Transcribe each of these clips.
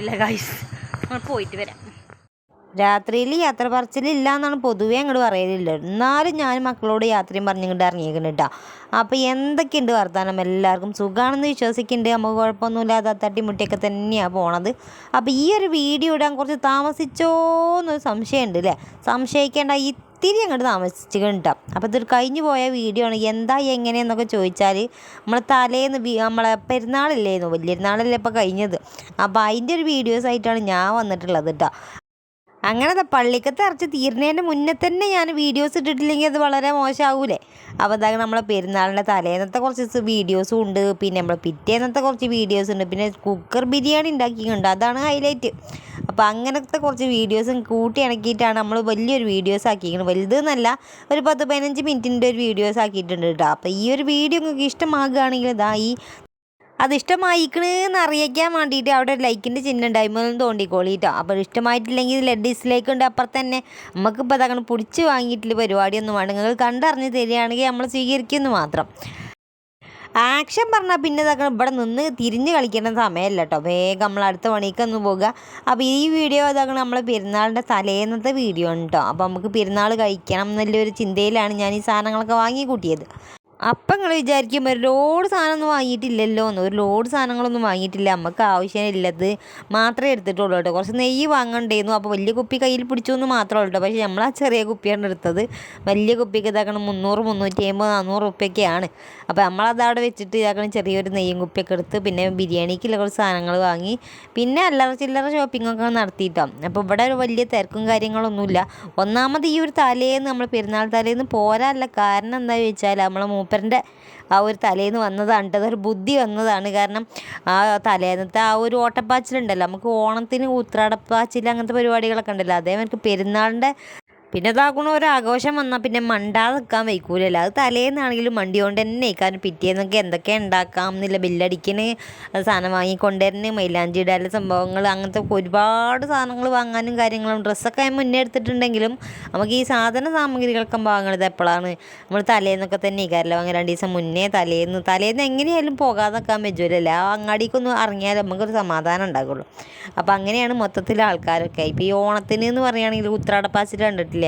കാണുന്നില്ല ഗൈസ് നമ്മൾ പോയിട്ട് വരാം. രാത്രിയിൽ യാത്ര പറച്ചിലില്ല എന്നാണ് പൊതുവേ അങ്ങോട്ട് പറയലില്ല. എന്നാലും ഞാൻ മക്കളോട് യാത്രയും പറഞ്ഞിങ്ങോട്ട് ഇറങ്ങിയേക്കുന്നു കേട്ടോ അപ്പോൾ എന്തൊക്കെയുണ്ട് വർത്താനം? എല്ലാവർക്കും സുഖമാണെന്ന് വിശ്വസിക്കുന്നുണ്ട് നമുക്ക് കുഴപ്പമൊന്നുമില്ലാതെ തട്ടിമുട്ടിയൊക്കെ തന്നെയാണ് പോണത്. അപ്പോൾ ഈ ഒരു വീഡിയോ ഇടാൻ കുറച്ച് താമസിച്ചോ എന്നൊരു സംശയമുണ്ട് അല്ലേ സംശയിക്കേണ്ട ഇത്തിരി അങ്ങോട്ട് താമസിച്ചിട്ടുണ്ട് അപ്പോൾ ഇതൊരു കഴിഞ്ഞു പോയ വീഡിയോ ആണ്. എന്താ എങ്ങനെയെന്നൊക്കെ ചോദിച്ചാൽ നമ്മളെ തലേന്ന് നമ്മളെ പെരുന്നാളില്ലായിരുന്നു വലിയൊരുന്നാളല്ലേ ഇപ്പോൾ കഴിഞ്ഞത്. അപ്പോൾ അതിന്റെ ഒരു വീഡിയോസ് ആയിട്ടാണ് ഞാൻ വന്നിട്ടുള്ളത് കേട്ടോ അങ്ങനെ ദാ പള്ളിക്കത്തെ ഇറച്ചി തീരുന്നതിന്റെ മുന്നേ തന്നെ ഞാൻ വീഡിയോസ് ഇട്ടിട്ടില്ലെങ്കിൽ അത് വളരെ മോശമാവൂലേ അപ്പോൾ അതാ നമ്മളെ പെരുന്നാളിന്റെ തലേന്നത്തെ കുറച്ച് വീഡിയോസും ഉണ്ട്. പിന്നെ നമ്മളെ പിറ്റേന്നത്തെ കുറച്ച് വീഡിയോസ് ഉണ്ട്. പിന്നെ കുക്കർ ബിരിയാണി ഉണ്ടാക്കിയിട്ടുണ്ട് അതാണ് ഹൈലൈറ്റ് അപ്പോൾ അങ്ങനത്തെ കുറച്ച് വീഡിയോസും കൂട്ടി ഇണക്കിയിട്ടാണ് നമ്മൾ വലിയൊരു വീഡിയോസ് ആക്കിയിരിക്കുന്നത് വലുത് എന്നല്ല ഒരു പത്ത് പതിനഞ്ച് മിനിറ്റിന്റെ ഒരു വീഡിയോസ് ആക്കിയിട്ടുണ്ട് കേട്ടോ അപ്പോൾ ഈ ഒരു വീഡിയോ നിങ്ങൾക്ക് ഇഷ്ടമാകുകയാണെങ്കിൽ ഇതാ ഈ അത് ഇഷ്ടമായിക്കണെന്ന് അറിയിക്കാൻ വേണ്ടിയിട്ട് അവിടെ ലൈക്കിന്റെ ചിഹ്നം ഉണ്ടായിരുന്നു തോണ്ടിക്കോളിട്ടോ അപ്പോൾ ഇഷ്ടമായിട്ടില്ലെങ്കിൽ ലെഡ് ഡിസ്ലൈക്ക് ഉണ്ട്. അപ്പുറത്ത് തന്നെ നമുക്കിപ്പോൾ അതങ്ങനെ പിടിച്ച് വാങ്ങിയിട്ടുള്ള പരിപാടിയൊന്നും വേണ്ട. നിങ്ങൾ കണ്ടറിഞ്ഞ് തരികയാണെങ്കിൽ നമ്മൾ സ്വീകരിക്കുമെന്ന് മാത്രം. ആക്ഷൻ പറഞ്ഞാൽ പിന്നെ ഇതൊക്കെ ഇവിടെ നിന്ന് തിരിഞ്ഞ് കളിക്കേണ്ട സമയമല്ല കേട്ടോ വേഗം നമ്മൾ അടുത്ത പണിക്ക് ഒന്ന് പോകുക അപ്പോൾ ഈ വീഡിയോ ഇതൊക്കെ നമ്മളെ പെരുന്നാളിന്റെ തലേന്നത്തെ വീഡിയോ ആണ് കേട്ടോ അപ്പോൾ നമുക്ക് പെരുന്നാൾ കഴിക്കണം എന്നുള്ളൊരു ചിന്തയിലാണ് ഞാൻ ഈ സാധനങ്ങളൊക്കെ വാങ്ങി കൂട്ടിയത് അപ്പം നിങ്ങൾ വിചാരിക്കും ഒരു ലോഡ് സാധനമൊന്നും വാങ്ങിയിട്ടില്ലല്ലോ. എന്ന് ഒരു ലോഡ് സാധനങ്ങളൊന്നും വാങ്ങിയിട്ടില്ല. നമുക്ക് ആവശ്യമില്ലത് മാത്രമേ എടുത്തിട്ടുള്ളൂ കേട്ടോ. കുറച്ച് നെയ്യ് വാങ്ങണ്ടായിരുന്നു അപ്പോൾ വലിയ കുപ്പി കയ്യിൽ പിടിച്ചു എന്ന് മാത്രമേ ഉള്ളൂ പക്ഷേ നമ്മൾ ആ ചെറിയ കുപ്പിയാണ് എടുത്തത്. വലിയ കുപ്പിക്ക് ഇതാക്കണം മുന്നൂറ് മുന്നൂറ്റി അമ്പത് നാനൂറ് റുപ്യൊക്കെയാണ് അപ്പോൾ നമ്മളത് അവിടെ വെച്ചിട്ട് ഇതാക്കണം ചെറിയൊരു നെയ്യും കുപ്പിയൊക്കെ എടുത്ത് പിന്നെ ബിരിയാണിക്കുള്ള കുറച്ച് സാധനങ്ങൾ വാങ്ങി. പിന്നെ അല്ലറ ചില്ലറ ഷോപ്പിങ്ങൊക്കെ നടത്തിയിട്ടോ. അപ്പോൾ ഇവിടെ ഒരു വലിയ തിരക്കും കാര്യങ്ങളൊന്നുമില്ല. ഒന്നാമത് ഈ ഒരു തലേന്ന് നമ്മൾ പെരുന്നാൾ തലേന്ന് പോരാല്ല കാരണം എന്താ ചോദിച്ചാൽ നമ്മളെ മൂപ്പറിന്റെ ആ ഒരു തലേന്ന് വന്നതാണ് അതൊരു ബുദ്ധി വന്നതാണ്. കാരണം ആ തലേന്നത്തെ ആ ഒരു ഓട്ടപ്പാച്ചിലുണ്ടല്ലോ. നമുക്ക് ഓണത്തിന് ഉത്രാടപ്പാച്ചിൽ അങ്ങനത്തെ പരിപാടികളൊക്കെ ഉണ്ടല്ലോ. അതേമാതിരി പെരുന്നാളിന്റെ പിന്നെ ഇതാക്കണ ഒരാഘോഷം വന്നാൽ പിന്നെ മണ്ടാതെ നിൽക്കാൻ വയ്ക്കൂലല്ലോ അത് തലേന്നാണെങ്കിലും മണ്ടി കൊണ്ട് തന്നെ കാരണം പിറ്റേന്നൊക്കെ എന്തൊക്കെ ഉണ്ടാക്കാം എന്നില്ല ബില്ലടിക്കണ് സാധനം തന്നെ മൈലാഞ്ചി ഇടാനുള്ള സംഭവങ്ങൾ അങ്ങനത്തെ ഒരുപാട് സാധനങ്ങൾ വാങ്ങാനും കാര്യങ്ങളും. ഡ്രസ്സൊക്കെ ഞാൻ മുന്നേ എടുത്തിട്ടുണ്ടെങ്കിലും നമുക്ക് ഈ സാധന സാമഗ്രികളൊക്കെ വാങ്ങണത് എപ്പോഴാണ് നമ്മൾ തലേന്നൊക്കെ തന്നെ ഇക്കാരല്ലോ വാങ്ങി രണ്ട് ദിവസം മുന്നേ തലേന്ന് തലേന്ന് എങ്ങനെയായാലും പോകാതെ നിൽക്കാൻ പറ്റൂലല്ലോ. ആ അങ്ങാടിക്കൊന്ന് ഇറങ്ങിയാൽ നമുക്കൊരു സമാധാനം ഉണ്ടാകുള്ളൂ അപ്പോൾ അങ്ങനെയാണ് മൊത്തത്തിൽ ആൾക്കാരൊക്കെ. ഇപ്പോൾ ഈ ഓണത്തിന് എന്ന് പറയുകയാണെങ്കിൽ ഉത്രാടപ്പാച്ചിൽ കണ്ടിട്ടില്ലേ?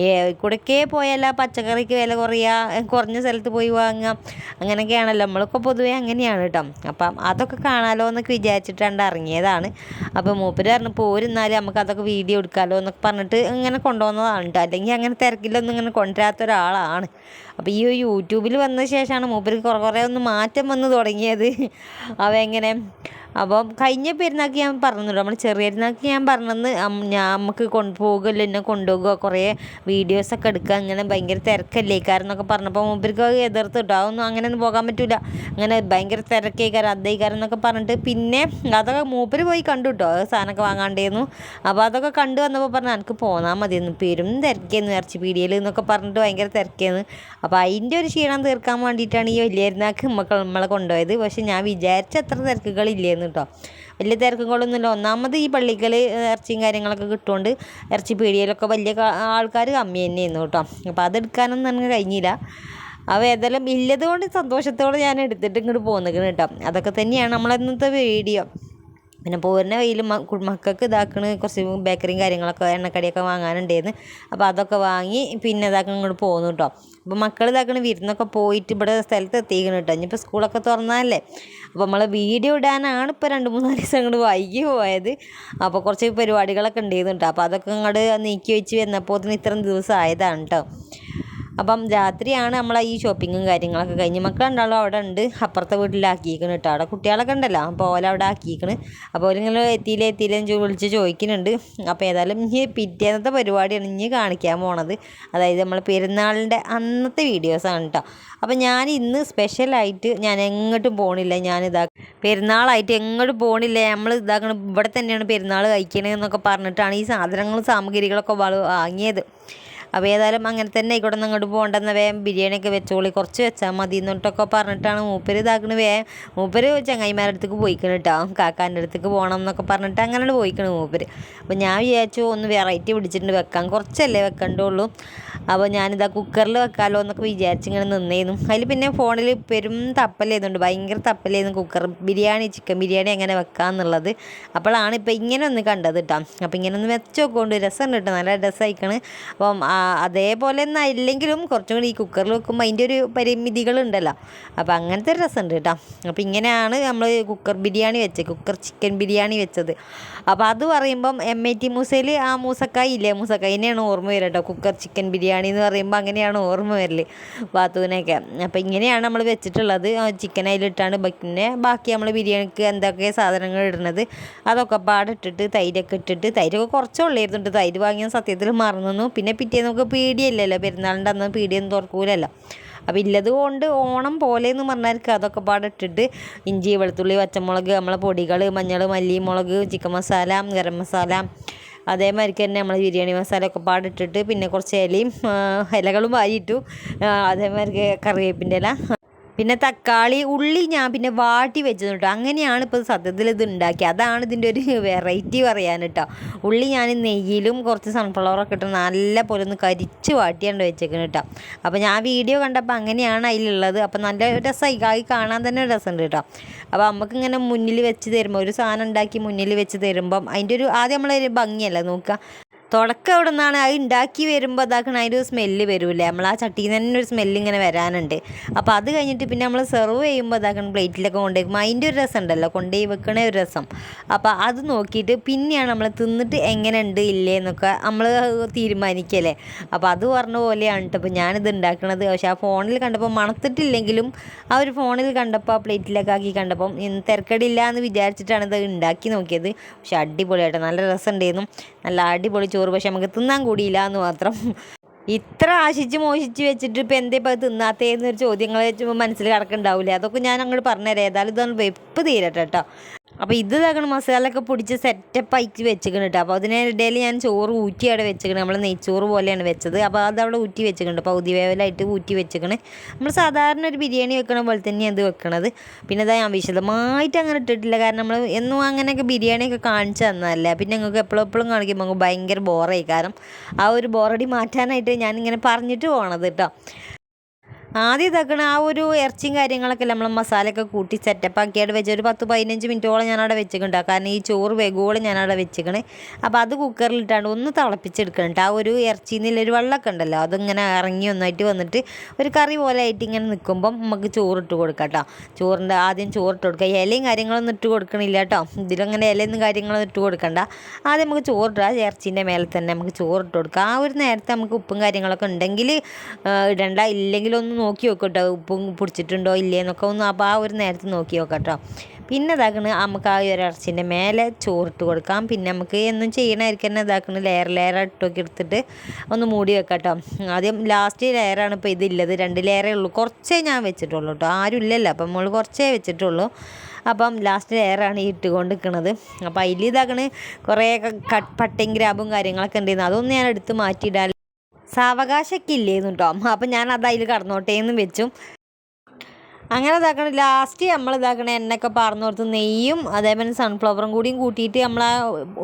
ഏ കൂടെക്കേ പോയല്ല പച്ചക്കറിക്ക് വില കുറയുക കുറഞ്ഞ സ്ഥലത്ത് പോയി വാങ്ങുക അങ്ങനെയൊക്കെയാണല്ലോ. നമ്മളൊക്കെ പൊതുവേ അങ്ങനെയാണ് കേട്ടോ അപ്പം അതൊക്കെ കാണാലോ എന്നൊക്കെ വിചാരിച്ചിട്ടാണ്ട് ഇറങ്ങിയതാണ്. അപ്പോൾ മൂപ്പര് പറഞ്ഞു പോരുന്നാലും നമുക്ക് അതൊക്കെ വീഡിയോ എടുക്കാമല്ലോ എന്നൊക്കെ പറഞ്ഞിട്ട് ഇങ്ങനെ കൊണ്ടുവന്നതാണ് കേട്ടോ അല്ലെങ്കിൽ അങ്ങനെ തിരക്കിലൊന്നും ഇങ്ങനെ കൊണ്ടുവരാത്ത ഒരാളാണ്. അപ്പോൾ ഈ യൂട്യൂബിൽ വന്ന ശേഷമാണ് മൂപ്പര് കുറേ കുറേ ഒന്ന് മാറ്റം വന്ന് തുടങ്ങിയത്. അവ എങ്ങനെ? അപ്പം കഴിഞ്ഞ പെരുന്നാൾക്ക് ഞാൻ പറഞ്ഞല്ലോ നമ്മൾ ചെറിയ പെരുന്നാൾക്ക് ഞാൻ പറഞ്ഞെന്ന് ഞാൻ നമുക്ക് കൊണ്ടുപോകുമല്ലോ എന്നെ കൊണ്ടുപോകുക കുറേ വീഡിയോസൊക്കെ എടുക്കുക. അങ്ങനെ ഭയങ്കര തിരക്കല്ലേ കാരണം എന്നൊക്കെ പറഞ്ഞപ്പോൾ മൂപ്പർക്ക് എതിർത്ത് കിട്ടും അതൊന്നും അങ്ങനെയൊന്നും പോകാൻ പറ്റില്ല അങ്ങനെ ഭയങ്കര തിരക്കേക്കാരം അതേക്കാരം എന്നൊക്കെ പറഞ്ഞിട്ട് പിന്നെ അതൊക്കെ മൂപ്പര് പോയി കണ്ടു കേട്ടോ സാധനമൊക്കെ വാങ്ങാണ്ടേന്നു അപ്പോൾ അതൊക്കെ കണ്ടു വന്നപ്പോൾ പറഞ്ഞു എനിക്ക് പോന്നാൽ മതിയെന്ന്. പെരും തിരക്കേന്ന് ഇറച്ചി പീടിയയിൽ എന്നൊക്കെ പറഞ്ഞിട്ട് ഭയങ്കര തിരക്കേന്ന്. അപ്പോൾ അതിന്റെ ഒരു ക്ഷീണം തീർക്കാൻ വേണ്ടിയിട്ടാണ് ഈ വലിയ പെരുന്നാൾക്ക് മക്കൾ നമ്മളെ കൊണ്ടുപോയത്. പക്ഷേ ഞാൻ വിചാരിച്ച അത്ര തിരക്കുകളില്ലേന്ന് കേട്ടോ വലിയ തിരക്കുകളൊന്നുമില്ല. ഒന്നാമത് ഈ പള്ളിക്കൽ ഇറച്ചിയും കാര്യങ്ങളൊക്കെ കിട്ടുകൊണ്ട് ഇറച്ചി പീടികയിലൊക്കെ വലിയ ആൾക്കാർ കമ്മി തന്നെയായിരുന്നു കേട്ടോ. അപ്പോൾ അതെടുക്കാനൊന്നും എനിക്ക് കഴിഞ്ഞില്ല. അവ ഏതായാലും ഇല്ലതുകൊണ്ട് സന്തോഷത്തോടെ ഞാൻ എടുത്തിട്ട് ഇങ്ങോട്ട് പോകുന്നത് കേട്ടോ. അതൊക്കെ തന്നെയാണ് നമ്മളന്നത്തെ വീഡിയോ. പിന്നെ പോരുന്ന വെയിൽ മക്കൾക്ക് ഇതാക്കണ കുറച്ച് ബേക്കറിയും കാര്യങ്ങളൊക്കെ എണ്ണക്കടിയൊക്കെ വാങ്ങാനുണ്ടായിരുന്നു അപ്പോൾ അതൊക്കെ വാങ്ങി പിന്നെ ഇതാക്കണ ഇങ്ങോട്ട് പോകുന്നു കേട്ടോ അപ്പോൾ മക്കൾ ഇതാക്കണ വിരുന്നൊക്കെ പോയിട്ട് ഇവിടെ സ്ഥലത്ത് എത്തിക്കണം കേട്ടോ ഇനിയിപ്പോൾ സ്കൂളൊക്കെ തുറന്നാലേ അപ്പോൾ നമ്മൾ വീഡിയോ ഇടാനാണ് ഇപ്പോൾ രണ്ട് മൂന്ന് ദിവസം അങ്ങോട്ട് വൈകി പോയത്. അപ്പോൾ കുറച്ച് പരിപാടികളൊക്കെ ഉണ്ടായിരുന്നു കേട്ടോ അപ്പോൾ അതൊക്കെ അങ്ങോട്ട് നീക്കി വെച്ച് വന്നപ്പോൾ ഇത്രയും ദിവസം ആയതാണ് കേട്ടോ അപ്പം രാത്രിയാണ് നമ്മൾ ഈ ഷോപ്പിങ്ങും കാര്യങ്ങളൊക്കെ കഴിഞ്ഞ്. മക്കൾ അവിടെ ഉണ്ട്. അപ്പുറത്തെ വീട്ടിലാക്കിയിരിക്കണം കേട്ടോ. അവിടെ കുട്ടികളൊക്കെ ഉണ്ടല്ലോ. അപ്പോൾ ഓല അവിടെ ആക്കിയിരിക്കണ്. അപ്പോൾ ഓലിങ്ങനെ എത്തിയില്ല എത്തിയില്ല വിളിച്ച് ചോദിക്കുന്നുണ്ട്. അപ്പോൾ ഏതായാലും ഇനി പിറ്റേന്നത്തെ പരിപാടിയാണ് ഇനി കാണിക്കാൻ പോണത്. അതായത് നമ്മൾ പെരുന്നാളിന്റെ അന്നത്തെ വീഡിയോസാണ് കേട്ടോ. അപ്പോൾ ഞാൻ ഇന്ന് സ്പെഷ്യലായിട്ട് ഞാൻ എങ്ങോട്ടും പോണില്ല. ഇതാ പെരുന്നാളായിട്ട് എങ്ങോട്ടും പോണില്ല. നമ്മൾ ഇതാക്കണം. ഇവിടെ തന്നെയാണ് പെരുന്നാൾ കഴിക്കണേ എന്നൊക്കെ പറഞ്ഞിട്ടാണ് ഈ സാധനങ്ങളും സാമഗ്രികളൊക്കെ വാങ്ങിയത്. അപ്പോൾ ഏതായാലും അങ്ങനെ തന്നെ ആയിക്കോട്ടെ അങ്ങോട്ട് പോകണ്ടെന്ന വേഗം ബിരിയാണിയൊക്കെ വെച്ചോളി. കുറച്ച് വെച്ചാൽ മതി എന്നിട്ടൊക്കെ പറഞ്ഞിട്ടാണ് മൂപ്പര് ഇതാക്കണ വേഗം മൂപ്പര് ചങ്ങായിമാരുടെ അടുത്തേക്ക് പോയിക്കണം കേട്ടോ കാക്കാന്റെ അടുത്തേക്ക് പോകണം എന്നൊക്കെ പറഞ്ഞിട്ട് അങ്ങനെ പോയിക്കണം മൂപ്പര്. അപ്പോൾ ഞാൻ വിചാരിച്ചു ഒന്ന് വെറൈറ്റി പിടിച്ചിട്ടുണ്ട് വെക്കാൻ. കുറച്ചല്ലേ വെക്കണ്ടുള്ളൂ. അപ്പോൾ ഞാനിതാ കുക്കറിൽ വെക്കാമല്ലോ എന്നൊക്കെ വിചാരിച്ചിങ്ങനെ നിന്നേന്നു. അതിൽ പിന്നെ ഫോണിൽ പെരും തപ്പലായതുകൊണ്ട് ഭയങ്കര തപ്പലായിരുന്നു കുക്കർ ബിരിയാണി ചിക്കൻ ബിരിയാണി എങ്ങനെ വെക്കാമെന്നുള്ളത് അപ്പോഴാണ് ഇപ്പോൾ ഇങ്ങനെ ഒന്ന് കണ്ടത് കേട്ടോ അപ്പോൾ ഇങ്ങനെ ഒന്ന് വെച്ച് നോക്കൊണ്ട് രസമുണ്ട് കേട്ടോ നല്ല രസമായിക്കണ് അപ്പം അതേപോലെ ഒന്നും ഇല്ലെങ്കിലും കുറച്ചും കൂടി ഈ കുക്കറിൽ വെക്കുമ്പോൾ അതിന്റെ ഒരു പരിമിതികളുണ്ടല്ലോ. അപ്പോൾ അങ്ങനത്തെ ഒരു രസമുണ്ട് കേട്ടോ. അപ്പോൾ ഇങ്ങനെയാണ് നമ്മൾ കുക്കർ ബിരിയാണി വെച്ചത് കുക്കർ ചിക്കൻ ബിരിയാണി വെച്ചത്. അപ്പോൾ അത് പറയുമ്പം എം ഐ ടി മൂസയിൽ ആ മൂസക്കായി ഇല്ലേ? മൂസക്കായിനെയാണ് ഓർമ്മ വരിക കേട്ടോ കുക്കർ ചിക്കൻ ബിരിയാണി എന്ന് പറയുമ്പോൾ അങ്ങനെയാണ് ഓർമ്മ വരൽ ബാത്തുവിനൊക്കെ അപ്പോൾ ഇങ്ങനെയാണ് നമ്മൾ വെച്ചിട്ടുള്ളത്. ചിക്കൻ അതിലിട്ടാണ് പിന്നെ ബാക്കി നമ്മൾ ബിരിയാണിക്ക് എന്തൊക്കെ സാധനങ്ങൾ ഇടുന്നത് അതൊക്കെ പാടിട്ടിട്ട് തൈരൊക്കെ ഇട്ടിട്ട് തൈരൊക്കെ കുറച്ചേ ഉള്ളായിരുന്നു തൈര് വാങ്ങിയ സത്യത്തിൽ മറന്നു. പിന്നെ പിറ്റേ നമുക്ക് പീടിയല്ലല്ലോ. പെരുന്നാളിന്റെ അന്ന് പീടിയൊന്നും തുറക്കൂലല്ലോ. അപ്പോൾ ഇല്ലത് കൊണ്ട് ഓണം പോലെ എന്ന് പറഞ്ഞാൽ അതൊക്കെ പാടിട്ടിട്ട്. ഇഞ്ചി വെളുത്തുള്ളി പച്ചമുളക് നമ്മളെ പൊടികൾ മഞ്ഞൾ മല്ലി മുളക് ചിക്കൻ മസാല ഗരം മസാല അതേമാതിരിക്ക് തന്നെ നമ്മൾ ബിരിയാണി മസാല ഒക്കെ പാടിട്ടിട്ട് പിന്നെ കുറച്ച് ഇലയും ഇലകളും വാരിയിട്ടു അതേമാതിരിക്ക് കറിവേപ്പിന്റെ ഇല. പിന്നെ തക്കാളി ഉള്ളി ഞാൻ പിന്നെ വാട്ടി വെച്ചത് കേട്ടോ അങ്ങനെയാണ് ഇപ്പോൾ സത്യത്തിൽ ഇത് ഉണ്ടാക്കിയത് അതാണ് ഇതിന്റെ ഒരു വെറൈറ്റി പറയാൻ കേട്ടോ. ഉള്ളി ഞാൻ നെയ്യിലും കുറച്ച് സൺഫ്ലവറൊക്കെ ഇട്ട് നല്ല പോലെ ഒന്ന് കരിച്ച് വാട്ടിയാണ്ട് വെച്ചേക്കുന്നത് കേട്ടോ. അപ്പോൾ ഞാൻ വീഡിയോ കണ്ടപ്പോൾ അങ്ങനെയാണ് അതിലുള്ളത്. അപ്പോൾ നല്ല രസമായി കായി കാണാൻ തന്നെ രസമുണ്ട് കേട്ടോ. അപ്പോൾ നമുക്ക് ഇങ്ങനെ മുന്നിൽ വെച്ച് തരുമ്പോൾ ഒരു സാധനം ഉണ്ടാക്കി മുന്നിൽ വെച്ച് തരുമ്പം അതിന്റെ ഒരു ആദ്യം നമ്മളൊരു ഭംഗിയല്ല നോക്കുക. തുടക്കം അവിടെ നിന്നാണ് അത് ഉണ്ടാക്കി വരുമ്പോൾ അതാക്കണ അതിന്റെ ഒരു സ്മെല്ല് വരില്ല? നമ്മൾ ആ ചട്ടിയിൽ നിന്ന് തന്നെ ഒരു സ്മെല്ല് ഇങ്ങനെ വരാനുണ്ട്. അപ്പോൾ അത് കഴിഞ്ഞിട്ട് പിന്നെ നമ്മൾ സെർവ് ചെയ്യുമ്പോൾ അതാക്കണം പ്ലേറ്റിലൊക്കെ കൊണ്ടുപോയി അതിന്റെ ഒരു രസം ഉണ്ടല്ലോ കൊണ്ടുപോയി വെക്കണ ഒരു രസം. അപ്പോൾ അത് നോക്കിയിട്ട് പിന്നെയാണ് നമ്മൾ തിന്നിട്ട് എങ്ങനെ ഉണ്ട് ഇല്ലേ എന്നൊക്കെ നമ്മൾ തീരുമാനിക്കല്ലേ. അപ്പോൾ അത് പറഞ്ഞ പോലെയാണ് കേട്ടോ ഇപ്പോൾ ഞാനിത് ഉണ്ടാക്കണത് പക്ഷേ ആ ഫോണിൽ കണ്ടപ്പോൾ മണത്തിട്ടില്ലെങ്കിലും ആ ഒരു ഫോണിൽ കണ്ടപ്പോൾ ആ പ്ലേറ്റിലൊക്കെ ആക്കി കണ്ടപ്പം തിരക്കടില്ല എന്ന് വിചാരിച്ചിട്ടാണ് ഇത് ഉണ്ടാക്കി നോക്കിയത്. പക്ഷേ അടിപൊളിയായിട്ട് നല്ല രസം ഉണ്ടായിരുന്നു നല്ല അടിപൊളി ചോറ് പക്ഷെ നമുക്ക് തിന്നാൻ കൂടിയില്ല എന്ന് മാത്രം. ഇത്ര ആശിച്ച് മോശിച്ച് വെച്ചിട്ട് ഇപ്പം എന്തേ ഇപ്പം തിന്നാത്തേന്നൊരു ചോദ്യങ്ങൾ മനസ്സിൽ കിടക്കുന്നുണ്ടാവില്ലേ അതൊക്കെ ഞാൻ അങ്ങോട്ട് പറഞ്ഞുതരാം. ഏതായാലും ഇതൊന്ന് വെപ്പ് തീരട്ടെ കേട്ടോ. അപ്പോൾ ഇത് തകണം മസാലയൊക്കെ പൊടിച്ച് സെറ്റപ്പ് ആക്കി വെച്ചിക്കണം കേട്ടോ അപ്പോൾ അതിനിടയിൽ ഞാൻ ചോറ് ഊറ്റി അവിടെ വെച്ചിക്കണം നമ്മൾ നെയ്ച്ചോറ് പോലെയാണ് വെച്ചത്. അപ്പോൾ അത് അവിടെ ഊറ്റി വെച്ചിട്ടുണ്ട്. പകുതി വേവലായിട്ട് ഊറ്റി വെച്ചിക്കണ് നമ്മൾ സാധാരണ ഒരു ബിരിയാണി വെക്കണ പോലെ തന്നെയാണ് അത് വെക്കണത്. പിന്നെ അതാ ഞാൻ വിശദമായിട്ട് അങ്ങനെ ഇട്ടിട്ടില്ല. കാരണം നമ്മൾ എന്നും അങ്ങനെയൊക്കെ ബിരിയാണിയൊക്കെ കാണിച്ചു തന്നതല്ലേ. പിന്നെ ഞങ്ങൾക്ക് എപ്പോഴും കാണിക്കുമ്പോൾ നമുക്ക് ഭയങ്കര ബോറായി കാരണം ആ ഒരു ബോറടി മാറ്റാനായിട്ട് ഞാനിങ്ങനെ പറഞ്ഞിട്ട് പോണത് കേട്ടോ ആദ്യം ഇതാക്കണ ആ ഒരു ഇറച്ചിയും കാര്യങ്ങളൊക്കെ നമ്മൾ മസാലയൊക്കെ കൂട്ടി സെറ്റപ്പ് ആക്കിയിട്ട് വെച്ച് ഒരു പത്ത് പതിനഞ്ച് മിനിറ്റോളം ഞാൻ അവിടെ വെച്ചിട്ടുണ്ട്. കാരണം ഈ ചോറ് വെകുവോളം ഞാൻ അവിടെ വെച്ചിക്കണേ. അപ്പോൾ അത് കുക്കറിലിട്ടാണ്ട് ഒന്ന് തിളപ്പിച്ചെടുക്കണം ആ ഒരു ഇറച്ചിയിൽ നിന്നൊരു വെള്ളമൊക്കെ ഉണ്ടല്ലോ അതിങ്ങനെ ഇറങ്ങി ഒന്നായിട്ട് വന്നിട്ട് ഒരു കറി പോലെ ആയിട്ട് ഇങ്ങനെ നിൽക്കുമ്പം നമുക്ക് ചോറിട്ട് കൊടുക്കാം കേട്ടോ. ചോറിന്റെ ആദ്യം ചോറിട്ട് കൊടുക്കുക. ഇലയും കാര്യങ്ങളൊന്നും ഇട്ട് കൊടുക്കണില്ല കേട്ടോ. ഇതിലങ്ങനെ ഇലയൊന്നും കാര്യങ്ങളൊന്നും ഇട്ട് കൊടുക്കണ്ട. ആദ്യം നമുക്ക് ചോറിട്ട് ആ ഇറച്ചീന്റെ മേലെ തന്നെ നമുക്ക് ചോറിട്ട് കൊടുക്കുക ആ ഒരു നേരത്തെ നമുക്ക് ഉപ്പും കാര്യങ്ങളൊക്കെ ഉണ്ടെങ്കിൽ ഇടണ്ട. ഇല്ലെങ്കിൽ ഒന്ന് നോക്കി നോക്കും കേട്ടോ ഉപ്പും പിടിച്ചിട്ടുണ്ടോ ഇല്ലേ എന്നൊക്കെ ഒന്ന് അപ്പോൾ ആ ഒരു നേരത്ത് നോക്കി നോക്കാം കേട്ടോ പിന്നെ ഇതാക്കണ് നമുക്ക് ആ ഒരു ഇറച്ചിന്റെ മേലെ ചോറിട്ട് കൊടുക്കാം. പിന്നെ നമുക്ക് എന്നും ചെയ്യണമായിരിക്കും തന്നെ ഇതാക്കണ് ലെയർ ലെയർ ഇട്ടൊക്കെ എടുത്തിട്ട് ഒന്ന് മൂടി വെക്കാം കേട്ടോ ആദ്യം ലാസ്റ്റ് ലെയറാണ് ഇപ്പോൾ ഇതില്ലത് രണ്ട് ലെയറേ ഉള്ളൂ. കുറച്ചേ ഞാൻ വെച്ചിട്ടുള്ളൂ കേട്ടോ. ആരും ഇല്ലല്ലോ. അപ്പം നമ്മൾ കുറച്ചേ വെച്ചിട്ടുള്ളൂ. അപ്പം ലാസ്റ്റ് ലെയറാണ് ഈ ഇട്ടുകൊണ്ട് നിൽക്കുന്നത് അപ്പോൾ അതിൽ ഇതാക്കണ് കുറേ കട്ട് പട്ടയും ഗ്രാബും കാര്യങ്ങളൊക്കെ ഉണ്ടായിരുന്നു അതൊന്നും ഞാൻ എടുത്ത് മാറ്റിയിടാൻ സാവകാശമൊക്കെ ഇല്ലേന്നു കേട്ടോ അപ്പം ഞാൻ അത് അതിൽ കടന്നോട്ടേ എന്ന് വെച്ചു. അങ്ങനെ ഇതാക്കണം ലാസ്റ്റ് നമ്മൾ ഇതാക്കണ എണ്ണയൊക്കെ പറഞ്ഞു കൊടുത്ത് നെയ്യും അതേപോലെ സൺഫ്ലവറും കൂടിയും കൂട്ടിയിട്ട് നമ്മൾ ആ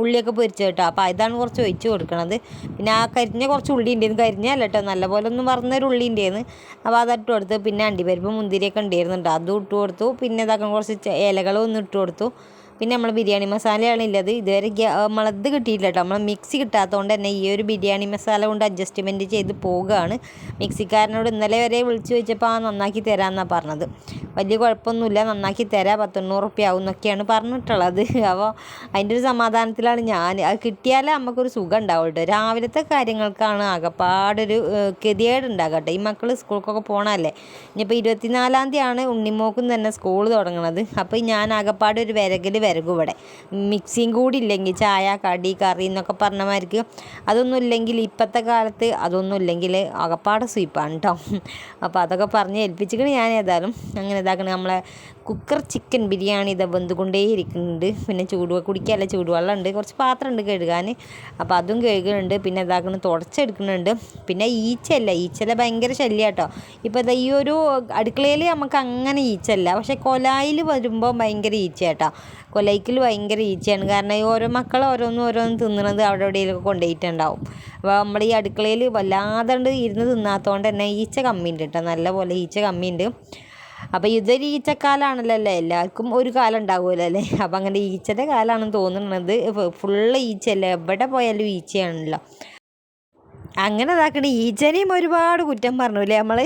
ഉള്ളിയൊക്കെ പൊരിച്ചു കേട്ടോ. അപ്പോൾ ഇതാണ് കുറച്ച് ഒഴിച്ച് കൊടുക്കണത്. പിന്നെ ആ കരിഞ്ഞ കുറച്ച് ഉള്ളി ഉണ്ടായിരുന്നു കരിഞ്ഞല്ല കേട്ടോ നല്ലപോലെ ഒന്ന് പറഞ്ഞൊരു ഉള്ളി ഉണ്ടായിരുന്നു അപ്പോൾ അത് ഇട്ട് കൊടുത്ത്. പിന്നെ അണ്ടിപ്പരിപ്പ് മുന്തിരിയൊക്കെ ഉണ്ടായിരുന്നുണ്ട്. അതും ഇട്ട് കൊടുത്തു. പിന്നെ ഇതാക്കണം കുറച്ച് ഇലകളും ഒന്ന് ഇട്ട് കൊടുത്തു. പിന്നെ നമ്മൾ ബിരിയാണി മസാലയാണ് ഉള്ളത് ഇതുവരെ മളത് കിട്ടിയില്ല കേട്ടോ നമ്മൾ മിക്സി കിട്ടാത്തതുകൊണ്ട് തന്നെ ഈ ഒരു ബിരിയാണി മസാല കൊണ്ട് അഡ്ജസ്റ്റ്മെന്റ് ചെയ്ത് പോവുകയാണ് മിക്സിക്കാരനോട് ഇന്നലെ വരെ വിളിച്ചു വെച്ചപ്പോൾ ആ നന്നാക്കി തരാമെന്നാണ് പറഞ്ഞത്. വലിയ കുഴപ്പമൊന്നുമില്ല. നന്നാക്കി തരാം പത്തൊണ്ണൂറ് റുപ്യ ആവും എന്നൊക്കെയാണ് പറഞ്ഞിട്ടുള്ളത്. അപ്പോൾ അതിന്റെ ഒരു സമാധാനത്തിലാണ് ഞാൻ അത് കിട്ടിയാലേ നമുക്കൊരു സുഖം ഉണ്ടാവും കേട്ടോ രാവിലത്തെ കാര്യങ്ങൾക്കാണ് ആകപ്പാടൊരു ഗതികേട് ഉണ്ടാകട്ടെ ഈ മക്കൾ സ്കൂൾക്കൊക്കെ പോകണമല്ലേ ഇനിയിപ്പോൾ ഇരുപത്തിനാലാം തീയതിയാണ് ഉണ്ണിമോക്കും തന്നെ സ്കൂൾ തുടങ്ങണത്. അപ്പോൾ ഞാൻ ആകപ്പാട് ഒരു വിരകൽ വരകും ഇവിടെ. മിക്സിയും കൂടി ഇല്ലെങ്കിൽ ചായ കടി കറി എന്നൊക്കെ പറഞ്ഞമാർക്ക് അതൊന്നും ഇല്ലെങ്കിൽ ഇപ്പോഴത്തെ കാലത്ത് അതൊന്നും ഇല്ലെങ്കിൽ അകപ്പാടെ സ്വീപ്പാണ് കേട്ടോ അപ്പോൾ അതൊക്കെ പറഞ്ഞ് ഏൽപ്പിച്ചിട്ട് ഞാൻ ഏതായാലും. അങ്ങനെ ഇതാക്കണ നമ്മളെ കുക്കർ ചിക്കൻ ബിരിയാണി ഇതാ വെന്തുകൊണ്ടേ ഇരിക്കുന്നുണ്ട്. പിന്നെ ചൂട് കുടിക്കാനല്ല ചൂടുവെള്ളം ഉണ്ട് കുറച്ച് പാത്രം ഉണ്ട് കഴുകാൻ. അപ്പോൾ അതും കഴുകുന്നുണ്ട്. പിന്നെ ഇതാക്കണം തുടച്ചെടുക്കുന്നുണ്ട്. പിന്നെ ഈച്ചല്ല ഈച്ചല ഭയങ്കര ശല്യം കേട്ടോ ഇപ്പോൾ ഇതാ ഈ ഒരു അടുക്കളയിൽ നമുക്ക് അങ്ങനെ ഈച്ചല്ല പക്ഷേ കൊലായിൽ വരുമ്പോൾ ഭയങ്കര ഈച്ച കേട്ടോ കൊലയ്ക്കൽ ഭയങ്കര ഈച്ചയാണ്. കാരണം ഈ ഓരോ മക്കൾ ഓരോന്നും ഓരോന്നും തിന്നണത് അവിടെ എവിടെയൊക്കെ കൊണ്ടുപോയിട്ടുണ്ടാവും. അപ്പോൾ നമ്മൾ ഈ അടുക്കളയിൽ വല്ലാതെ ഇരുന്ന് തിന്നാത്തതുകൊണ്ട് തന്നെ ഈച്ച കമ്മിയുണ്ട് കേട്ടോ നല്ലപോലെ ഈച്ച കമ്മിയുണ്ട്. അപ്പോൾ ഇതൊരു ഈച്ചക്കാലാണല്ലോ അല്ലേ? എല്ലാവർക്കും ഒരു കാലം ഉണ്ടാവുമല്ലോ അല്ലേ? അപ്പോൾ അങ്ങനെ ഈച്ചയുടെ കാലമാണെന്ന് തോന്നുന്നത് ഫുള്ള് ഈച്ചയല്ലേ? എവിടെ പോയാലും ഈച്ചയാണല്ലോ. അങ്ങനെ ഇതാക്കണ. ഈച്ചനെയും ഒരുപാട് കുറ്റം പറഞ്ഞു അല്ലേ നമ്മൾ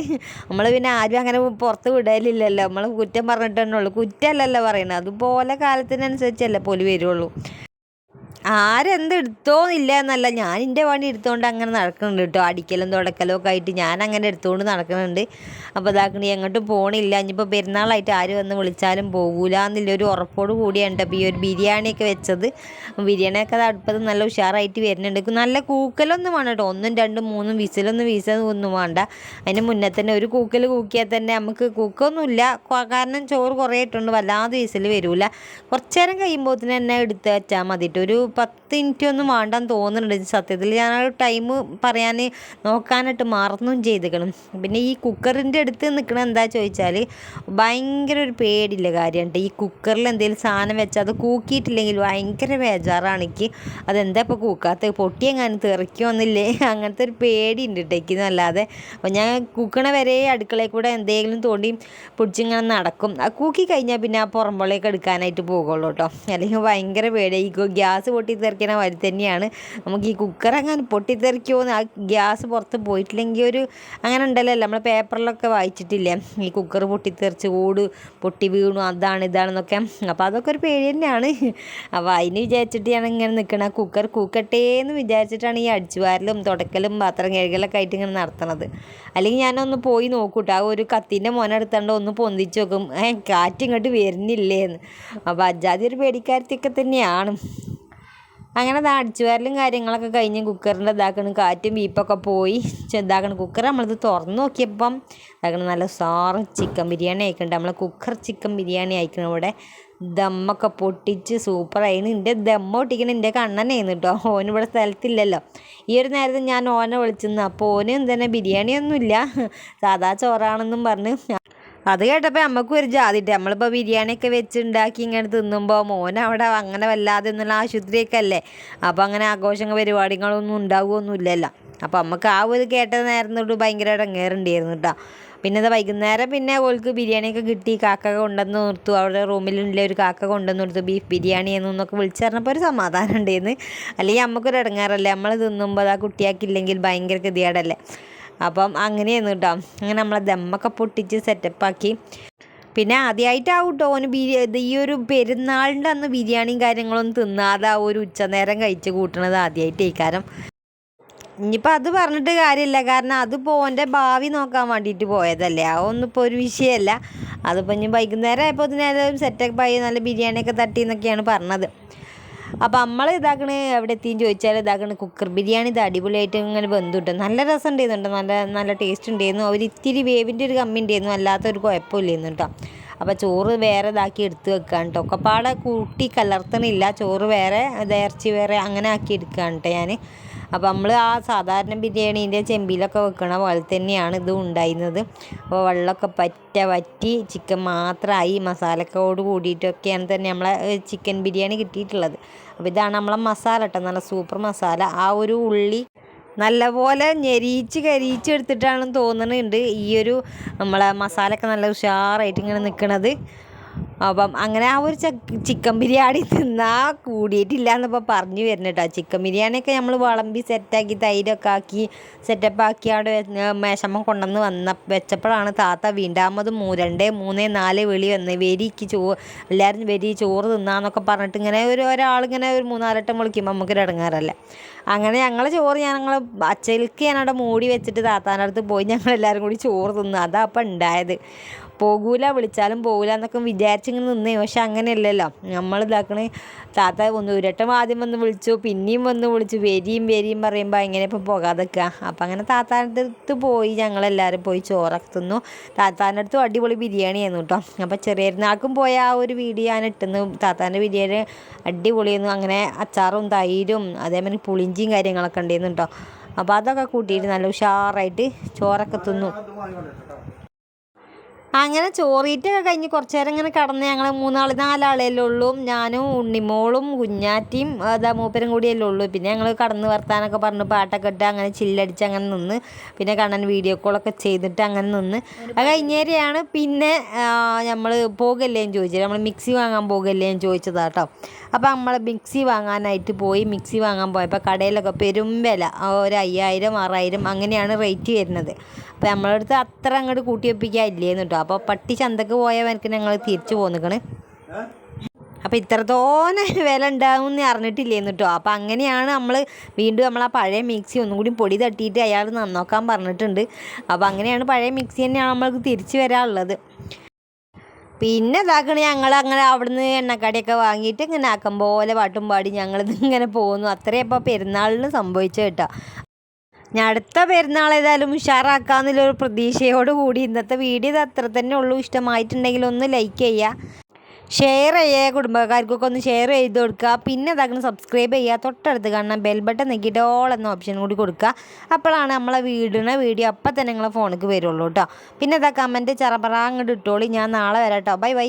നമ്മൾ പിന്നെ ആരും അങ്ങനെ പുറത്ത് വിടലില്ലല്ലോ. നമ്മൾ കുറ്റം പറഞ്ഞിട്ട് ഉള്ളൂ. കുറ്റമല്ലല്ലോ പറയുന്നത് അതുപോലെ കാലത്തിനനുസരിച്ചല്ലേ പോലും വരുള്ളൂ. ആരെന്ത് എടുത്തോന്നില്ല എന്നല്ല ഞാൻ എന്റെ പണി എടുത്തുകൊണ്ട് അങ്ങനെ നടക്കുന്നുണ്ട് കേട്ടോ അടിക്കലും തുടക്കലും ഒക്കെ ആയിട്ട് ഞാൻ അങ്ങനെ എടുത്തുകൊണ്ട് നടക്കുന്നുണ്ട് അപ്പോൾ ഇതാക്കണി എങ്ങോട്ടും പോണില്ല. ഇനിയിപ്പോൾ പെരുന്നാളായിട്ട് ആര് വന്ന് വിളിച്ചാലും പോകൂല എന്നുള്ള ഒരു ഉറപ്പോട് കൂടിയാണ് കേട്ടോ അപ്പോൾ ഈ ഒരു ബിരിയാണിയൊക്കെ വെച്ചത്. ബിരിയാണിയൊക്കെ അത് അടുപ്പത്ത് നല്ല ഉഷാറായിട്ട് വരുന്നുണ്ട്. നല്ല കൂക്കലൊന്നും വേണം കേട്ടോ ഒന്നും രണ്ടും മൂന്നും വിസിലൊന്നും വീസൊന്നും വേണ്ട. അതിന് മുന്നേ തന്നെ ഒരു കൂക്കൽ കൂക്കിയാൽ തന്നെ നമുക്ക് കൂക്കൊന്നുമില്ല. കാരണം ചോറ് കുറേ ഇട്ടുണ്ട് വല്ലാതെ വിസിൽ വരില്ല കുറച്ച് നേരം കഴിയുമ്പോൾ തന്നെ എടുത്ത് വെച്ചാൽ മതിയിട്ട് ഒരു പത്ത് മിനിറ്റ് ഒന്നും വേണ്ടെന്ന് തോന്നുന്നുണ്ട് സത്യത്തിൽ. ഞാൻ ആ ടൈം പറയാൻ നോക്കാനായിട്ട് മറന്നും ചെയ്തേക്കണം. പിന്നെ ഈ കുക്കറിന്റെ അടുത്ത് നിൽക്കണ എന്താ ചോദിച്ചാൽ ഭയങ്കര ഒരു പേടിയുള്ള കാര്യമുണ്ട് ഈ കുക്കറിൽ എന്തെങ്കിലും സാധനം വെച്ചാൽ അത് കൂക്കിയിട്ടില്ലെങ്കിൽ ഭയങ്കര ബേജാറാണ് എനിക്ക്. അതെന്താ ഇപ്പോൾ കൂക്കാത്ത പൊട്ടിയെങ്ങാനും തെറിക്കുമെന്നില്ലേ അങ്ങനത്തെ ഒരു പേടി ഉണ്ട് കേട്ടോ അല്ലാതെ അപ്പോൾ ഞാൻ കൂക്കണ വരെ അടുക്കളയിൽ കൂടെ എന്തെങ്കിലും തോണ്ടി പിടിച്ചിങ്ങനെ നടക്കും. ആ കൂക്കി കഴിഞ്ഞാൽ പിന്നെ ആ പുറമ്പോളേക്ക് എടുക്കാനായിട്ട് പോകുള്ളൂ കേട്ടോ അല്ലെങ്കിൽ ഭയങ്കര പേടി ഈ ഗ്യാസ് പൊട്ടിത്തെറിക്കണ വരി തന്നെയാണ്. നമുക്ക് ഈ കുക്കർ അങ്ങനെ പൊട്ടിത്തെറിക്കുമോ ആ ഗ്യാസ് പുറത്ത് പോയിട്ടില്ലെങ്കിൽ ഒരു അങ്ങനെ ഉണ്ടല്ലോ നമ്മൾ പേപ്പറിലൊക്കെ വായിച്ചിട്ടില്ലേ? ഈ കുക്കർ പൊട്ടിത്തെറിച്ച് ഓട് പൊട്ടി വീണു അതാണ് ഇതാണെന്നൊക്കെ. അപ്പോൾ അതൊക്കെ ഒരു പേടി തന്നെയാണ്. അപ്പോൾ അതിന് വിചാരിച്ചിട്ട് ഞാൻ ഇങ്ങനെ നിൽക്കണം കുക്കർ കൂക്കട്ടെ എന്ന് വിചാരിച്ചിട്ടാണ് ഈ അടിച്ചുവാരലും തുടക്കലും പാത്രം കഴുകലൊക്കെ ആയിട്ട് ഇങ്ങനെ നടത്തണത്. അല്ലെങ്കിൽ ഞാനൊന്ന് പോയി നോക്കൂട്ടോ. ആ ഒരു കത്തിന്റെ മോനെ എടുത്താണ്ട് ഒന്ന് പൊന്തിച്ച് നോക്കും. കാറ്റ് ഇങ്ങോട്ട് വരുന്നില്ലേന്ന്. അപ്പോൾ അജാതി ഒരു പേടിക്കാരത്തിയൊക്കെ തന്നെയാണ്. അങ്ങനെ അത് അടിച്ചുവാരലും കാര്യങ്ങളൊക്കെ കഴിഞ്ഞ് കുക്കറിന്റെ ഇതാക്കണം കാറ്റും ബീപ്പൊക്കെ പോയി. ഇതാക്കണം കുക്കർ. നമ്മളിത് തുറന്ന് നോക്കിയപ്പം ഇതാക്കണം നല്ല സാറും ചിക്കൻ ബിരിയാണി ആയിക്കുന്നുണ്ട് നമ്മളെ കുക്കർ ചിക്കൻ ബിരിയാണി ആയിക്കണം ഇവിടെ. ദമ്മൊക്കെ പൊട്ടിച്ച് സൂപ്പറായി എന്റെ ദമ്മ പൊട്ടിക്കണ എന്റെ കണ്ണനായിരുന്നു കേട്ടോ ഓന് ഇവിടെ സ്ഥലത്തില്ലല്ലോ. ഈ ഒരു നേരത്തെ ഞാൻ ഓനെ വിളിച്ചിരുന്നു അപ്പോൾ ഓന് തന്നെ ബിരിയാണിയൊന്നുമില്ല. സാധാ ചോറാണെന്നും പറഞ്ഞ് അത് കേട്ടപ്പോൾ നമുക്കും ഒരു ജാതിട്ട് നമ്മളിപ്പോൾ ബിരിയാണിയൊക്കെ വെച്ച് ഉണ്ടാക്കി ഇങ്ങനെ തിന്നുമ്പോൾ മോൻ അവിടെ അങ്ങനെ വല്ലാതെ ഒന്നുള്ള ആശുപത്രിയൊക്കെ അല്ലേ അപ്പോൾ അങ്ങനെ ആഘോഷങ്ങൾ പരിപാടികളൊന്നും ഉണ്ടാവുകയൊന്നുമില്ലല്ലോ. അപ്പോൾ നമുക്ക് ആ ഒരു കേട്ട നേരം തൊട്ട് ഭയങ്കര ഇടങ്ങേറുണ്ടായിരുന്നു കേട്ടോ. പിന്നെ അത് വൈകുന്നേരം പിന്നെ ഓൾക്ക് ബിരിയാണിയൊക്കെ കിട്ടി കാക്ക കൊണ്ടുവന്ന് നിർത്തു. അവിടെ റൂമിലുള്ള ഒരു കാക്ക കൊണ്ടുവന്ന് കൊടുത്തു. ബീഫ് ബിരിയാണി എന്നൊക്കെ വിളിച്ചു പറഞ്ഞപ്പോൾ ഒരു സമാധാനം ഉണ്ടായിരുന്നു. അല്ലെങ്കിൽ നമുക്കൊരു ഇടങ്ങാറല്ലേ? നമ്മൾ തിന്നുമ്പോൾ ആ കുട്ടിയാക്കില്ലെങ്കിൽ ഭയങ്കര ഗതികേടല്ലേ? അപ്പം അങ്ങനെയായിരുന്നു കേട്ടോ അങ്ങനെ നമ്മളെ ദമ്മൊക്കെ പൊട്ടിച്ച് സെറ്റപ്പാക്കി. പിന്നെ ആദ്യമായിട്ടാവും കേട്ടോ ഓന് ബിരിയാണി ഈ ഒരു പെരുന്നാളിന്റെ അന്ന് ബിരിയാണിയും കാര്യങ്ങളൊന്നും തിന്നാതെ ആ ഒരു ഉച്ചനേരം കഴിച്ച് കൂട്ടണത് ആദ്യമായിട്ടേ കാരണം ഇനിയിപ്പോൾ അത് പറഞ്ഞിട്ട് കാര്യമില്ല. കാരണം അതിപ്പോൾ ഓന്റെ ഭാവി നോക്കാൻ വേണ്ടിയിട്ട് പോയതല്ലേ. അതൊന്നും ഇപ്പോൾ ഒരു വിഷയമല്ല. അതിപ്പോൾ ഇനി വൈകുന്നേരം ആയപ്പോൾ ഇതിനേതായാലും സെറ്റപ്പ് ആയി നല്ല ബിരിയാണിയൊക്കെ തട്ടി എന്നൊക്കെയാണ് പറഞ്ഞത്. അപ്പോൾ നമ്മൾ ഇതാക്കണ എവിടെ എത്തിയും ചോദിച്ചാൽ ഇതാക്കണ കുക്കർ ബിരിയാണി ഇത് അടിപൊളിയായിട്ട് ഇങ്ങനെ ബന്ധുട്ട് നല്ല രസം ഉണ്ടായിരുന്നുണ്ട് നല്ല നല്ല ടേസ്റ്റ് ഉണ്ടായിരുന്നു അവർ ഇത്തിരി വേവിന്റെ ഒരു കമ്മി ഉണ്ടായിരുന്നു അല്ലാത്തൊരു കുഴപ്പമില്ലായിരുന്നു കേട്ടോ അപ്പോൾ ചോറ് വേറെ ഇതാക്കി എടുത്ത് വെക്കുകയാണ് കേട്ടോ ഒക്കെപ്പാടെ കൂട്ടി കലർത്തണില്ല. ചോറ് വേറെ ഇറച്ചി വേറെ അങ്ങനെ ആക്കി എടുക്കുകയാണ് കേട്ടോ ഞാൻ അപ്പോൾ നമ്മൾ ആ സാധാരണ ബിരിയാണീന്റെ ചെമ്പിലൊക്കെ വെക്കണ പോലെ തന്നെയാണ് ഇത് ഉണ്ടായിരുന്നത്. അപ്പോൾ വെള്ളമൊക്കെ പറ്റ വറ്റി ചിക്കൻ മാത്രമായി മസാലക്കോട് കൂടിയിട്ടൊക്കെയാണ് തന്നെ നമ്മളെ ചിക്കൻ ബിരിയാണി കിട്ടിയിട്ടുള്ളത്. അപ്പോൾ ഇതാണ് നമ്മളെ മസാല കേട്ടോ നല്ല സൂപ്പർ മസാല. ആ ഒരു ഉള്ളി നല്ലപോലെ ഞെരിച്ച് കരിച്ച് എടുത്തിട്ടാണെന്ന് തോന്നുന്നുണ്ട് ഈ ഒരു നമ്മളെ മസാലയൊക്കെ നല്ല ഉഷാറായിട്ട് ഇങ്ങനെ നിൽക്കണത് അപ്പം അങ്ങനെ ആ ഒരു ചിക്കൻ ബിരിയാണി തിന്നാ കൂടിയിട്ടില്ല എന്നിപ്പോൾ പറഞ്ഞു വരുന്നത് കേട്ടോ ചിക്കൻ ബിരിയാണിയൊക്കെ നമ്മൾ വിളമ്പി സെറ്റാക്കി തൈരൊക്കെ ആക്കി സെറ്റപ്പ് ആക്കി അവിടെ മേശമ്മ കൊണ്ടുവന്ന് വന്ന വെച്ചപ്പോഴാണ് താത്ത വീണ്ടാമത് രണ്ട് മൂന്ന് നാല് വെളി വന്ന് വെരിക്ക് ചോ എല്ലാവരും വെരി ചോറ് തിന്നാന്നൊക്കെ പറഞ്ഞിട്ട് ഇങ്ങനെ ഒരു ഒരാളിങ്ങനെ ഒരു മൂന്നാലട്ടം വിളിക്കുമ്പോൾ നമുക്കൊരു ഇടങ്ങാറല്ല. അങ്ങനെ ഞങ്ങൾ ചോറ് ഞങ്ങൾ അച്ചയിലേക്ക് ഞാനവിടെ മൂടി വെച്ചിട്ട് താത്താന്റെ അടുത്ത് പോയി ഞങ്ങൾ എല്ലാവരും കൂടി ചോറ് തിന്നു. അതാ അപ്പം ഉണ്ടായത് പോകൂല വിളിച്ചാലും പോകൂല എന്നൊക്കെ വിചാരിച്ചിങ്ങനെ നിന്നേ. പക്ഷെ അങ്ങനെയല്ലല്ലോ. നമ്മൾ ഇതാക്കണ താത്ത ഒന്ന് ഒരട്ടം ആദ്യം വന്ന് വിളിച്ചു പിന്നെയും വന്ന് വിളിച്ചു വരിയും വരിയും പറയുമ്പോൾ എങ്ങനെ ഇപ്പോൾ നിൽക്കുക അപ്പം അങ്ങനെ താത്താന്റെ അടുത്ത് പോയി ഞങ്ങളെല്ലാവരും പോയി ചോറൊക്കെ തിന്നു. താത്താന്റെ അടുത്തും അടിപൊളി ബിരിയാണി ആയിരുന്നു കേട്ടോ. അപ്പോൾ ചെറിയ നാൾക്കും പോയ ആ ഒരു വീഡിയോ ഞാൻ ഇട്ടുന്നു താത്താന്റെ ബിരിയാണി അടിപൊളിയായിരുന്നു. അങ്ങനെ അച്ചാറും തൈരും അതേമാതിരി പുളിഞ്ചിയും കാര്യങ്ങളൊക്കെ ഉണ്ടായിരുന്നു കേട്ടോ. അപ്പോൾ അതൊക്കെ കൂട്ടിയിട്ട് നല്ല ഉഷാറായിട്ട് ചോറൊക്കെ തിന്നു. അങ്ങനെ ചോറീറ്റൊക്കെ കഴിഞ്ഞ് കുറച്ച് നേരം ഇങ്ങനെ കടന്ന് ഞങ്ങൾ മൂന്നാൾ നാലാളല്ലേ ഉള്ളൂ. ഞാനും ഉണ്ണിമോളും കുഞ്ഞാറ്റിയും അതാ മൂപ്പരും കൂടിയല്ലേ ഉള്ളൂ. പിന്നെ ഞങ്ങൾ കടന്ന് വർത്താനൊക്കെ പറഞ്ഞ് പാട്ടൊക്കെ ഇട്ട് അങ്ങനെ ചില്ലടിച്ച് അങ്ങനെ നിന്ന്. പിന്നെ കണ്ണൻ വീഡിയോ കോളൊക്കെ ചെയ്തിട്ട് അങ്ങനെ നിന്ന്. അത് കഴിഞ്ഞേരെയാണ് പിന്നെ നമ്മൾ പോകല്ലേ എന്ന് ചോദിച്ചത്. നമ്മൾ മിക്സി വാങ്ങാൻ പോകല്ലേ എന്ന് ചോദിച്ചതാ കേട്ടോ അപ്പോൾ നമ്മൾ മിക്സി വാങ്ങാനായിട്ട് പോയി. മിക്സി വാങ്ങാൻ പോയപ്പോൾ കടയിലൊക്കെ പെരും വില. ഒരു അയ്യായിരം ആറായിരം അങ്ങനെയാണ് റേറ്റ് വരുന്നത്. അപ്പോൾ നമ്മളടുത്ത് അത്ര അങ്ങോട്ട് കൂട്ടി വെപ്പിക്കാൻ ഇല്ലേന്ന് കേട്ടോ അപ്പോൾ പട്ടി ചന്തക്ക് പോയവനക്ക് ഞങ്ങൾ തിരിച്ചു പോന്നിക്കണ്. അപ്പോൾ ഇത്രത്തോനെ വില ഉണ്ടാവും എന്ന് അറിഞ്ഞിട്ടില്ലേന്ന് കേട്ടോ അപ്പോൾ അങ്ങനെയാണ് നമ്മൾ വീണ്ടും നമ്മൾ ആ പഴയ മിക്സി ഒന്നും കൂടി പൊടി തട്ടിയിട്ട് അയാൾ നന്നോക്കാൻ പറഞ്ഞിട്ടുണ്ട്. അപ്പോൾ അങ്ങനെയാണ് പഴയ മിക്സി തന്നെയാണ് നമ്മൾക്ക് തിരിച്ചു വരാനുള്ളത്. പിന്നെ ഇതാക്കണ ഞങ്ങൾ അങ്ങനെ അവിടുന്ന് എണ്ണക്കടിയൊക്കെ വാങ്ങിയിട്ട് ഇങ്ങനെ ആക്കം പോലെ പാട്ടും പാടി ഞങ്ങളിത് ഇങ്ങനെ പോകുന്നു. അത്രയും ഇപ്പോൾ പെരുന്നാളിന് സംഭവിച്ചത് കേട്ടോ. ഞാൻ അടുത്ത പെരുന്നാൾ ഏതായാലും ഉഷാറാക്കാന്നുള്ളൊരു പ്രതീക്ഷയോട് കൂടി ഇന്നത്തെ വീഡിയോ അത്ര തന്നെ ഉള്ളൂ. ഇഷ്ടമായിട്ടുണ്ടെങ്കിൽ ഒന്ന് ലൈക്ക് ചെയ്യുക. ഷെയർ ചെയ്യുക. കുടുംബക്കാർക്കൊക്കെ ഒന്ന് ഷെയർ ചെയ്ത് കൊടുക്കുക. പിന്നെ ഇതാക്കണം സബ്സ്ക്രൈബ് ചെയ്യുക. തൊട്ടടുത്ത് കാണാൻ ബെൽ ബട്ടൺ നെക്കിയിട്ട് ഓൾ എന്ന ഓപ്ഷൻ കൂടി കൊടുക്കുക. അപ്പോഴാണ് നമ്മളെ വീടിനെ വീഡിയോ അപ്പം തന്നെ നിങ്ങളെ ഫോണിലേക്ക് വരുള്ളൂ കേട്ടോ. പിന്നെ ഇതാ കമന്റ് ചെറപ്പറ അങ്ങോട്ട് ഇട്ടോളി. ഞാൻ നാളെ വരാം കേട്ടോ. Bye bye